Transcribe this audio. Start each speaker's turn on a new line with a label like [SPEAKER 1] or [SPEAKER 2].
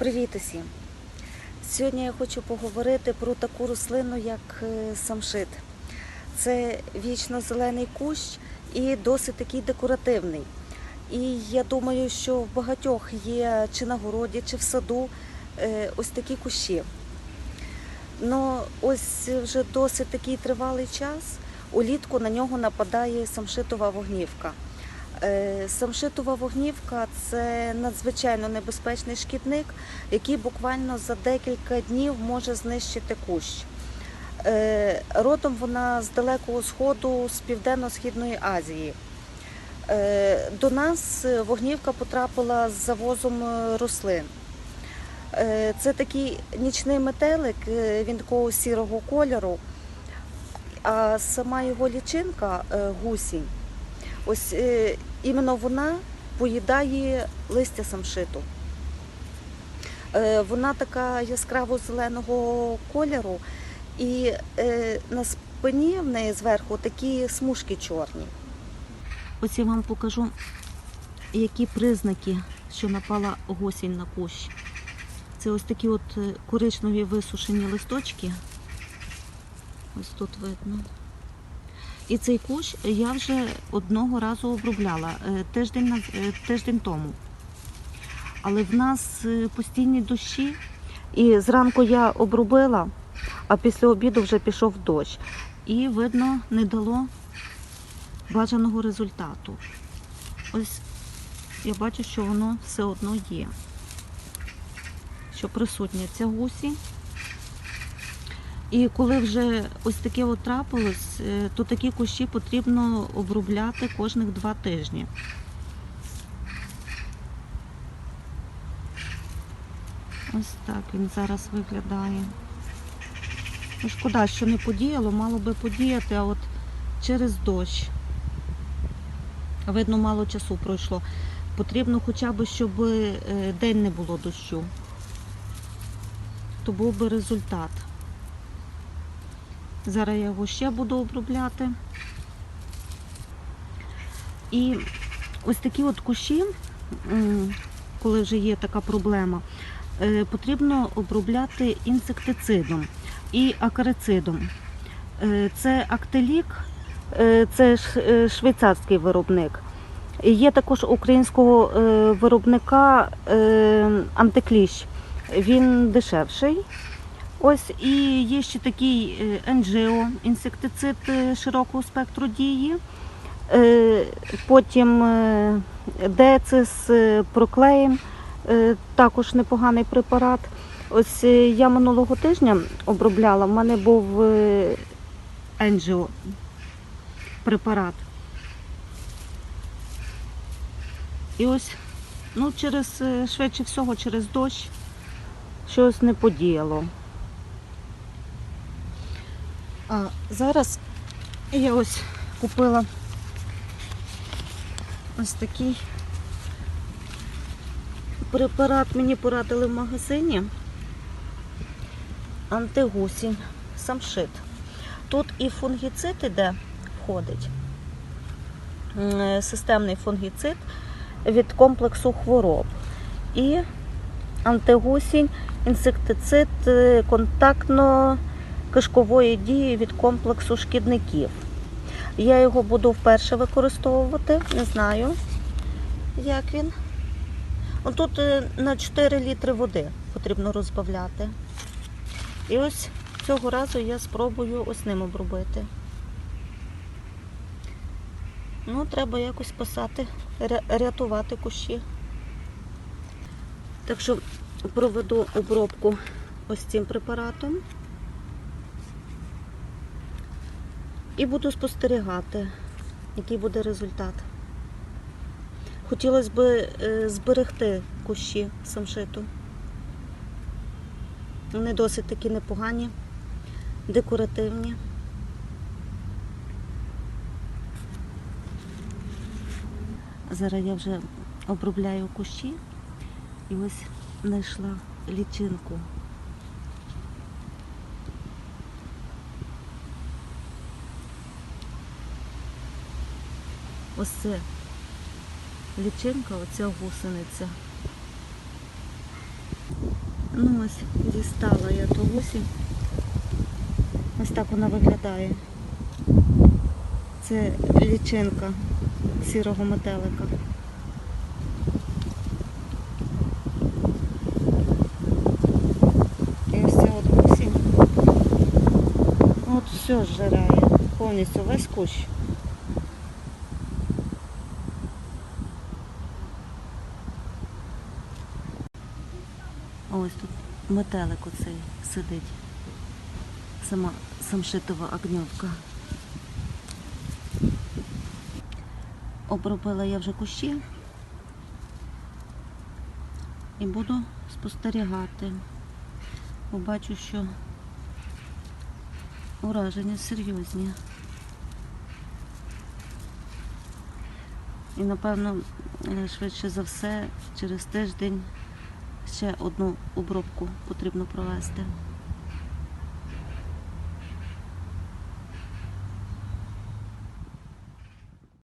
[SPEAKER 1] Привіт усім! Сьогодні я хочу поговорити про таку рослину, як е, самшит. Це вічно зелений кущ і досить такий декоративний. І я думаю, що в багатьох є чи на городі, чи в саду е, ось такі кущі. Ну, ось вже досить такий тривалий час. Улітку на нього нападає самшитова вогнівка. Е, Самшитова вогнівка це надзвичайно небезпечний шкідник, який буквально за декілька днів може знищити кущ. Е, Родом вона з далекого сходу, з південно-східної Азії. Е, До нас вогнівка потрапила з завозом рослин. Це такий нічний метелик, він такого сірого кольору, а сама його лічинка гусінь. Ось іменно вона поїдає листя самшиту. Е, вона така яскраво зеленого кольору, і е, на спині в неї зверху такі смужки чорні. Ось я вам покажу, які признаки, що напала гусінь на кущ. Це ось такі от е, коричневі висушені листочки. Ось тут видно. І цей кущ я вже одного разу обробляла е, тиждень, е, тиждень тому. Але в нас е, постійні дощі, і зранку я обробила, а після обіду вже пішов дощ. І видно, не дало бажаного результату. Ось я бачу, що воно все одно є. Що присутня ця гусі. І коли вже ось таке от трапилось, е, то такі кущі потрібно обробляти кожних два тижні. Ось так він зараз виглядає. Ну, шкода, що не подіяло, мало би подіяти, а от через дощ. Видно, мало часу пройшло. Потрібно хоча б, щоб е, день не було дощу. То був би результат. Зараз я його ще буду обробляти. І ось такі от кущі, коли вже є така проблема, е, потрібно обробляти інсектицидом і акарицидом. Е, Це актелік, е, це швейцарський виробник. Є також українського виробника антикліщ. Він дешевший. Ось і є ще такий е, інсектицид е, широкого спектру дії. Е, Потім Децис, Проклеєм, також непоганий препарат. Ось я минулого тижня обробляла, в мене був е, препарат. І ось, ну, через, швидше всього, через дощ щось не подіяло. А зараз я ось купила ось такий препарат мені порадили в магазині. Антигусінь, самшит. Тут і фунгіцид іде, входить. Е, Системний фунгіцид від комплексу хвороб. І антигусінь, інсектицид е, контактно кишкової дії від комплексу шкідників. Я його буду вперше використовувати, не знаю, як він. Тут е, на 4 літри води потрібно розбавляти. І ось цього разу я спробую ось ним обробити. Ну, треба якось спасати, рятувати кущі. Так що проведу обробку ось цим препаратом. І буду спостерігати, який буде результат. Хотілося б е, зберегти кущі самшиту. Вони досить такі непогані, декоративні. Зараз я вже обробляю кущі і ось знайшла лічинку. Ось це лічинка, оця гусениця. Ну ось, дістала я ту гусі. Ось так вона виглядає. Це лічинка сірого метелика. І ось це от гусі. От все зжирає. Повністю весь кущ. Ось тут метелик оцей сидить. Сама самшитова огньовка. Обробила я вже кущі і буду спостерігати. Побачу, що ураження серйозні. І напевно, е, швидше за все, через тиждень ще одну обробку потрібно провести.